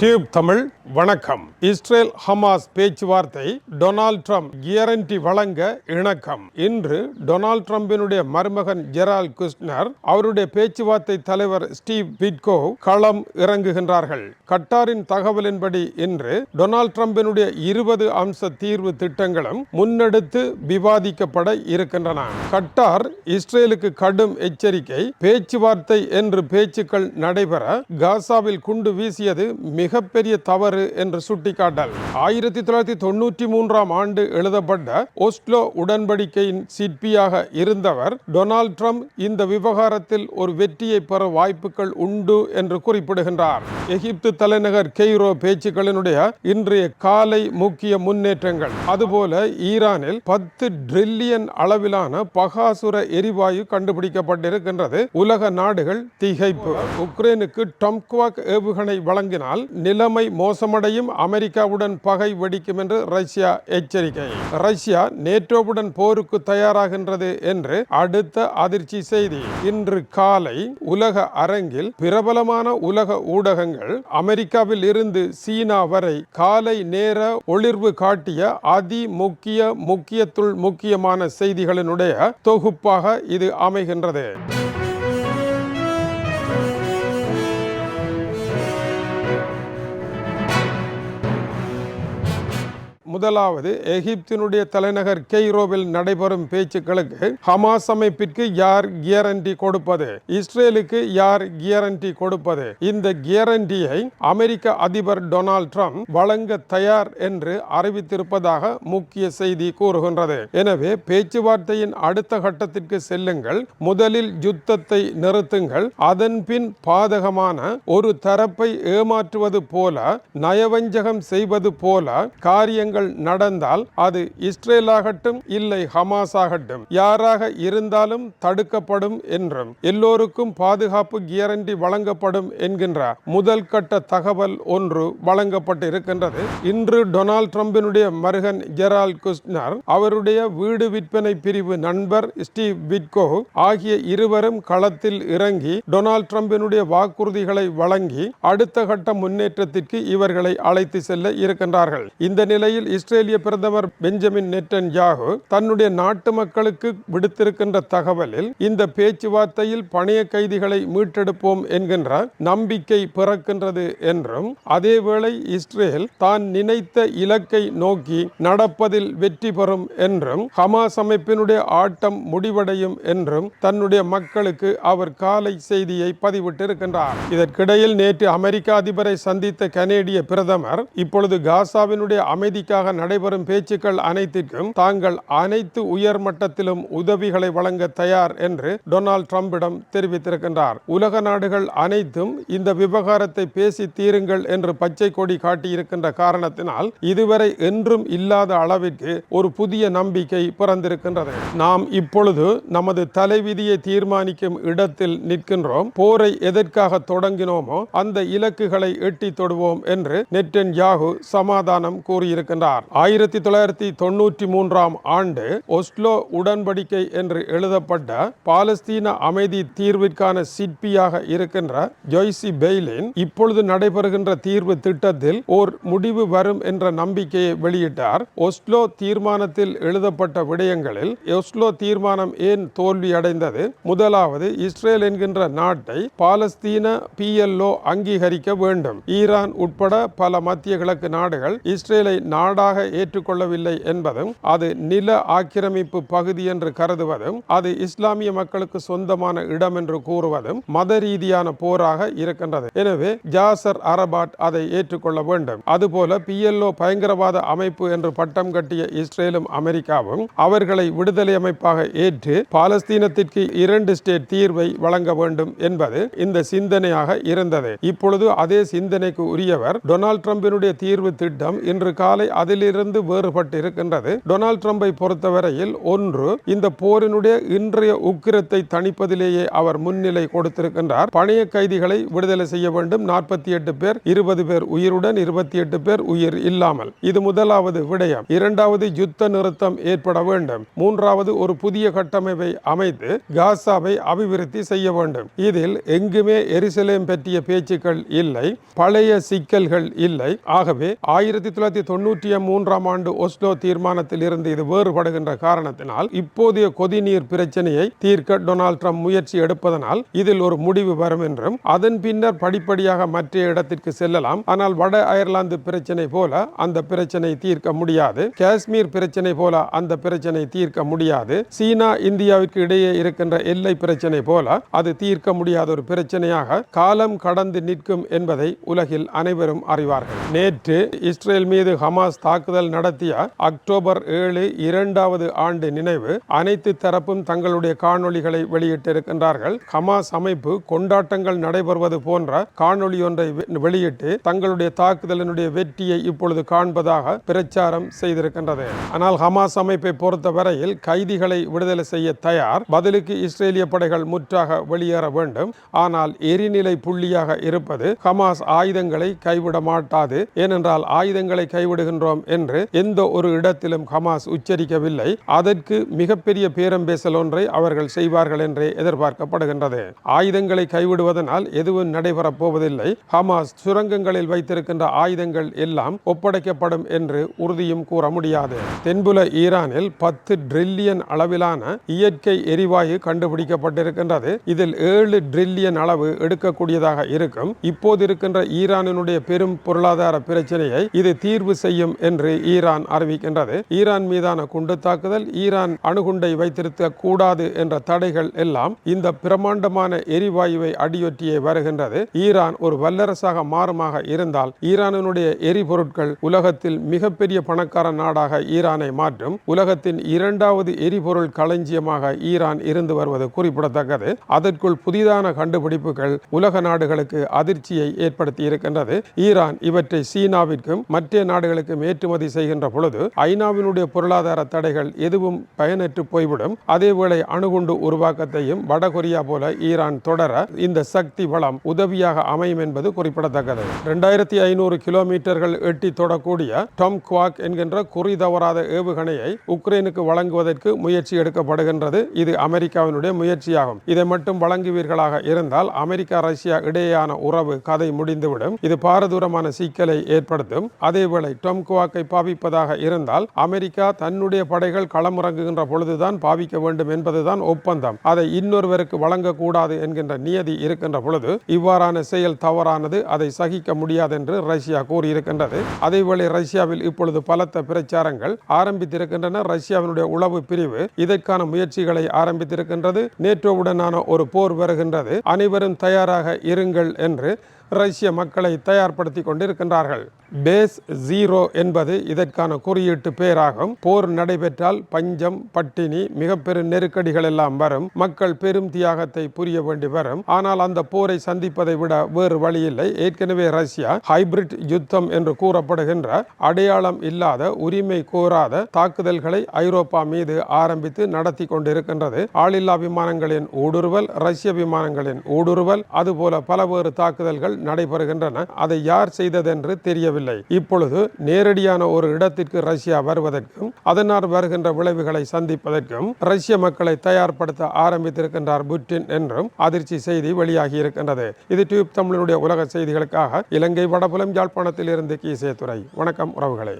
Tube Tamil வணக்கம். Israel Hamas பேச்சுவார்த்தை Donald Trump guarantee வழங்க இணக்கம். இன்று டொனால்ட் ட்ரம்பினுடைய மருமகன் ஜெரால் குஸ்னர் அவருடைய பேச்சுவார்த்தை தலைவர் ஸ்டீவ் பிட்கோ களம் இறங்குகின்றார்கள். கட்டாரின் தகவலின்படி இன்று டொனால்ட் ட்ரம்பினுடைய இருபது அம்ச தீர்வு திட்டங்களும் முன்னெடுத்து விவாதிக்கப்பட இருக்கின்றன. கட்டார் இஸ்ரேலுக்கு கடும் எச்சரிக்கை பேச்சுவார்த்தை என்று பேச்சுக்கள் நடைபெற காசாவில் குண்டு வீசியது மிகப்பெரிய தவறு என்று சுட்டிக்காட்டல். ஆயிரத்தி தொள்ளாயிரத்தி தொண்ணூற்றி மூன்றாம் ஆண்டு எழுதப்பட்ட ஓஸ்லோ உடன்படிக்கையின் சிற்பியாக இருந்தவர் டொனால்ட் ட்ரம்ப் இந்த விவகாரத்தில் ஒரு வெற்றியை பெற வாய்ப்புகள் உண்டு என்று குறிப்பிடுகின்றார். எகிப்து தலைநகர் கெய்ரோ பேச்சுக்களினுடைய இன்றைய காலை முக்கிய முன்னேற்றங்கள். அதுபோல ஈரானில் பத்து ட்ரில்லியன் அளவிலான பகாசுர எரிவாயு கண்டுபிடிக்கப்பட்டிருக்கின்றது. உலக நாடுகள் திகைப்பு. உக்ரைனுக்கு டம்குவாக் ஏவுகணை வழங்கினால் நிலைமை மோசமடையும் அமெரிக்காவுடன் பகை வெடிக்கும் என்று ரஷ்யா எச்சரிக்கை. ரஷ்யா நேட்டோவுடன் போருக்கு தயாராகின்றது என்று அடுத்த அதிர்ச்சி செய்தி. இன்று காலை உலக அரங்கில் பிரபலமான உலக ஊடகங்கள் அமெரிக்காவில் இருந்து சீனா வரை காலை நேர ஒளிர்வு காட்டிய அதி முக்கிய முக்கியத்துள் முக்கியமான செய்திகளினுடைய தொகுப்பாக இது அமைகின்றது. முதலாவது எகிப்தினுடைய தலைநகர் கெய்ரோவில் நடைபெறும் பேச்சுக்களுக்கு ஹமாஸ் அமைப்பிற்கு யார் கியரண்டி கொடுப்பது? இஸ்ரேலுக்கு யார் கியரண்டி கொடுப்பது? இந்த கியரண்டியை அமெரிக்க அதிபர் டொனால்ட் ட்ரம்ப் வழங்க தயார் என்று அறிவித்திருப்பதாக முக்கிய செய்தி கூறுகின்றது. எனவே பேச்சுவார்த்தையின் அடுத்த கட்டத்திற்கு செல்லுங்கள். முதலில் யுத்தத்தை நிறுத்துங்கள். அதன் பின் பாதகமான ஒரு தரப்பை ஏமாற்றுவது போல நயவஞ்சகம் செய்வது போல காரியங்கள் நடந்தால் அது இஸ்ரேலாகட்டும் இல்லை ஹமாஸ் ஆகட்டும் யாராக இருந்தாலும் தடுக்கப்படும் என்றும் எல்லோருக்கும் பாதுகாப்பு கியரண்டி வழங்கப்படும் என்கின்ற முதல் கட்ட தகவல் ஒன்று வழங்கப்பட்டிருக்கின்றது. இன்று டொனால்ட் ட்ரம்பினுடைய மருகன் ஜெரால் குஸ்னர் அவருடைய வீடு விற்பனை பிரிவு நண்பர் ஸ்டீவ் விட்கோ ஆகிய இருவரும் களத்தில் இறங்கி டொனால்ட் ட்ரம்பினுடைய வாக்குறுதிகளை வழங்கி அடுத்த கட்ட முன்னேற்றத்திற்கு இவர்களை அழைத்து செல்ல இருக்கின்றார்கள். இந்த நிலையில் இஸ்ரேலிய பிரதமர் பெஞ்சமின் நெட்டன் யாகு தன்னுடைய நாட்டு மக்களுக்கு விடுத்திருக்கின்ற தகவலில் இந்த பேச்சுவார்த்தையில் பணைய கைதிகளை மீட்டெடுப்போம் என்கின்ற நம்பிக்கை பிறக்கின்றது என்றும் அதேவேளை இஸ்ரேல் தான் நினைத்த இலக்கை நோக்கி நடப்பதில் வெற்றி பெறும் என்றும் ஹமாஸ் அமைப்பினுடைய ஆட்டம் முடிவடையும் என்றும் தன்னுடைய மக்களுக்கு அவர் காலை செய்தியை பதிவிட்டிருக்கின்றார். இதற்கிடையில் நேற்று அமெரிக்க அதிபரை சந்தித்த கனேடிய பிரதமர் இப்பொழுது காசாவினுடைய அமைதிக்காக நடைபெறும் பேச்சுக்கள் அனைத்திற்கும் தாங்கள் அனைத்து உயர் மட்டத்திலும் உதவிகளை வழங்க தயார் என்று டொனால்ட் ட்ரம்பிடம் தெரிவித்திருக்கின்றார். உலக நாடுகள் அனைத்தும் இந்த விவகாரத்தை பேசி தீருங்கள் என்று பச்சை கொடி காட்டியிருக்கின்ற காரணத்தினால் இதுவரை என்றும் இல்லாத அளவிற்கு ஒரு புதிய நம்பிக்கை பிறந்திருக்கின்றது. நாம் இப்பொழுது நமது தலைவிதியை தீர்மானிக்கும் இடத்தில் நிற்கின்றோம். போரை எதற்காக தொடங்கினோமோ அந்த இலக்குகளை எட்டி தொடுவோம் என்று நெட்டன் யாகு சமாதானம் கூறியிருக்கின்றார். ஆயிரத்தி தொள்ளாயிரத்தி தொன்னூற்றி மூன்றாம் ஆண்டு ஒஸ்லோ உடன்படிக்கை என்று எழுதப்பட்ட பாலஸ்தீன அமைதி தீர்விற்கான சிற்பியாக இருக்கின்ற ஜொய்சி பெய்லின் இப்பொழுது நடைபெறுகின்ற தீர்வு திட்டத்தில் ஓர் முடிவு வரும் என்ற நம்பிக்கையை வெளியிட்டார். ஒஸ்லோ தீர்மானத்தில் எழுதப்பட்ட விடயங்களில் ஒஸ்லோ தீர்மானம் ஏன் தோல்வி அடைந்தது முதலாவது இஸ்ரேல் என்கின்ற நாட்டை பாலஸ்தீன பிஎல்ஓ அங்கீகரிக்க வேண்டும். ஈரான் உட்பட பல மத்திய கிழக்கு நாடுகள் இஸ்ரேலை நாடாக ஏற்றுக்கொள்ளவில்லை என்பதும் அது நில ஆக்கிரமிப்பு பகுதி என்று கருதுவதும் அது இஸ்லாமிய மக்களுக்கு சொந்தமான இடம் என்று கூறுவதும் மத ரீதியான போராக இருக்கின்றது. எனவே ஜாசர் அரபாட் அதை ஏற்றுக்கொள்ள வேண்டும். அதுபோல பிஎல்ஓ பயங்கரவாத அமைப்பு என்று பட்டம் கட்டிய இஸ்ரேலும் அமெரிக்காவும் அவர்களை விடுதலை அமைப்பாக ஏற்று பாலஸ்தீனத்திற்கு இரண்டு ஸ்டேட் தீர்வை வழங்க வேண்டும் என்பது இந்த சிந்தனையாக இருந்தது. இப்பொழுது அதே சிந்தனைக்கு உரியவர் டொனால்ட் ட்ரம்பினுடைய தீர்வு திட்டம் இன்று காலை அதிலிருந்து வேறுபட்டு இருக்கின்றது டொனால்ட் ட்ரம்பை பொறுத்தவரையில் ஒன்று இந்த போரினுடைய இன்றைய உக்கிரத்தை தணிப்பதிலேயே அவர் முன்னிலை கொடுத்திருக்கின்றார். பணைய கைதிகளை விடுதலை செய்ய வேண்டும். நாற்பத்தி எட்டு பேர் இருபது பேர் உயிருடன் இருபத்தி எட்டு பேர் உயிர் இல்லாமல். இது முதலாவது விடயம். இரண்டாவது யுத்த நிறுத்தம் ஏற்பட வேண்டும். மூன்றாவது ஒரு புதிய கட்டமைப்பை அமைத்து காசாவை அபிவிருத்தி செய்ய வேண்டும். இதில் எங்குமே எரிசலேம் பற்றிய பேச்சுக்கள் இல்லை. பழைய சிக்கல்கள் இல்லை. ஆகவே ஆயிரத்தி தொள்ளாயிரத்தி தொண்ணூற்றி மூன்றாம் ஆண்டு ஒஸ்லோ தீர்மானத்தில் இருந்து இது வேறுபடுகின்ற காரணத்தினால் இப்போதைய கொதிநீர் பிரச்சனையை தீர்க்க டொனால்ட் ட்ரம்ப் முயற்சி எடுப்பதனால் இதில் ஒரு முடிவு வரும் என்றும் அதன் பின்னர் படிப்படியாக மற்ற இடத்திற்கு செல்லலாம். ஆனால் வட அயர்லாந்து பிரச்சனை போல அந்த பிரச்சனை தீர்க்க முடியாது. காஷ்மீர் பிரச்சனை போல அந்த பிரச்சனை தீர்க்க முடியாது. சீனா இந்தியாவிற்கு இடையே இருக்கின்ற எல்லை பிரச்சனை போல அது தீர்க்க முடியாத ஒரு பிரச்சனையாக காலம் கடந்து நிற்கும் என்பதை உலகில் அனைவரும் அறிவார்கள். நேற்று இஸ்ரேல் மீது ஹமாஸ் தாக்குதல் நடத்திய அக்டோபர் ஏழு இரண்டாவது ஆண்டு நினைவு அனைத்து தரப்பும் தங்களுடைய காணொளிகளை வெளியிட்டிருக்கின்றார்கள். ஹமாஸ் அமைப்பு கொண்டாட்டங்கள் நடைபெறுவது போன்ற காணொளி ஒன்றை வெளியிட்டு தங்களுடைய தாக்குதலினுடைய வெற்றியை இப்பொழுது காண்பதாக பிரச்சாரம் செய்திருக்கின்றது. ஆனால் ஹமாஸ் அமைப்பை பொறுத்தவரையில் கைதிகளை விடுதலை செய்ய தயார் பதிலுக்கு இஸ்ரேலிய படைகள் முற்றாக வெளியேற வேண்டும். ஆனால் எரிநிலை புள்ளியாக இருப்பது ஹமாஸ் ஆயுதங்களை கைவிட மாட்டாது ஏனென்றால் ஆயுதங்களை கைவிடுகின்ற கைவிடுகின்றோம் என்று எந்த ஒரு இடத்திலும் ஹமாஸ் உச்சரிக்கவில்லை. அதற்கு மிகப்பெரிய பேரம் பேசல் ஒன்றை அவர்கள் செய்வார்கள் என்றே எதிர்பார்க்கப்படுகின்றது. ஆயுதங்களை கைவிடுவதனால் எதுவும் நடைபெறப் போவதில்லை. ஹமாஸ் சுரங்கங்களில் வைத்திருக்கின்ற ஆயுதங்கள் எல்லாம் ஒப்படைக்கப்படும் என்று உறுதியும் கூற முடியாது. தென்புல ஈரானில் பத்து ட்ரில்லியன் அளவிலான இயற்கை எரிவாயு கண்டுபிடிக்கப்பட்டிருக்கின்றது. இதில் ஏழு ட்ரில்லியன் அளவு எடுக்கக்கூடியதாக இருக்கும். இப்போது இருக்கின்ற ஈரானினுடைய பெரும் பொருளாதார பிரச்சனையை இது தீர்வு செய்யும் என்று ஈரான் அறிவிக்கின்றது. ஈரான் மீதான குண்டு தாக்குதல் ஈரான் அணுகுண்டை வைத்திருக்க கூடாது என்ற தடைகள் எல்லாம் இந்த பிரமாண்டமான எரிவாயுவை அடியொற்றியே வருகின்றது. ஈரான் ஒரு வல்லரசாக மாறுமாக இருந்தால் ஈரானினுடைய எரிபொருட்கள் உலகத்தில் மிகப்பெரிய பணக்கார நாடாக ஈரானை மாற்றும். உலகத்தின் இரண்டாவது எரிபொருள் களஞ்சியமாக ஈரான் இருந்து வருவது குறிப்பிடத்தக்கது. அதற்குள் புதிதான கண்டுபிடிப்புகள் உலக நாடுகளுக்கு அதிர்ச்சியை ஏற்படுத்தி இருக்கின்றது. ஈரான் இவற்றை சீனாவிற்கும் மற்ற நாடுகளுக்கும் ஏற்றுமதி செய்கின்ற பொழுது ஐநாவினுடைய பொருளாதார தடைகள் எதுவும் பயனற்று போய்விடும். அதேவேளை அணுகுண்டு உருவாக்கத்தையும் வடகொரியா போல ஈரான் தொடர இந்த சக்தி வளம் உதவியாக அமையும் என்பது குறிப்பிடத்தக்கது. இரண்டாயிரத்தி ஐநூறு கிலோமீட்டர்கள் எட்டி தொடக்கூடிய டம் குவாக் என்கின்ற குறி தவறாத ஏவுகணையை உக்ரைனுக்கு வழங்குவதற்கு முயற்சி எடுக்கப்படுகின்றது. இது அமெரிக்காவினுடைய முயற்சியாகும். இதை மட்டும் வழங்குவீர்களாக இருந்தால் அமெரிக்கா ரஷ்யா இடையேயான உறவு கதை முடிந்துவிடும். இது பாரதூரமான சிக்கலை ஏற்படுத்தும். அதேவேளை டம் வாக்கை பாவிப்பதாக இருந்தால் அமெரிக்கா தன்னுடைய படைகள் களமிறங்குகின்ற பொழுதுதான் பாவிக்க வேண்டும் என்பதுதான் ஒப்பந்தம். அதை இன்னொருவருக்கு வழங்கக்கூடாது என்கின்ற நியதி இருக்கின்ற பொழுது இவ்வாறான செயல் தவறானது அதை சகிக்க முடியாது என்று ரஷ்யா கூறியிருக்கின்றது. அதேவேளை ரஷ்யாவில் இப்பொழுது பலத்த பிரச்சாரங்கள் ஆரம்பித்திருக்கின்றன. ரஷ்யாவினுடைய உளவு பிரிவு இதற்கான முயற்சிகளை ஆரம்பித்திருக்கின்றது. நேட்டோவுடனான ஒரு போர் வருகின்றது. அனைவரும் தயாராக இருங்கள் என்று ரஷ்ய மக்களை தயார்படுத்தி கொண்டிருக்கின்றார்கள். பேஸ் ஜீரோ என்பது இதற்கான குறியீட்டு பெயராகும் போர் நடைபெற்றால் பஞ்சம் பட்டினி மிக நெருக்கடிகள் எல்லாம் வரும். மக்கள் பெரும் தியாகத்தை புரிய வேண்டி வரும். ஆனால் அந்த போரை சந்திப்பதை விட வேறு வழி இல்லை. ஏற்கனவே ரஷ்யா ஹைபிரிட் யுத்தம் என்று கூறப்படுகின்ற அடையாளம் இல்லாத உரிமை கோராத தாக்குதல்களை ஐரோப்பா மீது ஆரம்பித்து நடத்தி கொண்டிருக்கின்றது. ஆளில்லா விமானங்களின் ஊடுருவல் ரஷ்ய விமானங்களின் ஊடுருவல் அதுபோல பலவேறு தாக்குதல்கள் நடைபெறுகின்றன. அதை யார் செய்ததென்று தெரியவில்லை. இப்பொழுது நேரடியான ஒரு இடத்திற்கு ரஷ்யா வருவதற்கும் அதனால் வருகின்ற விளைவுகளை சந்திப்பதற்கும் ரஷ்ய மக்களை தயார்படுத்த ஆரம்பித்திருக்கின்றார் புட்டின் என்றும் அதிர்ச்சி செய்தி வெளியாகி இருக்கின்றது. இது டியூப் தமிழனுடைய உலக செய்திகளுக்காக இலங்கை வடபுலம் யாழ்ப்பாணத்தில் இருந்து கீசே துறை வணக்கம் உறவுகளே.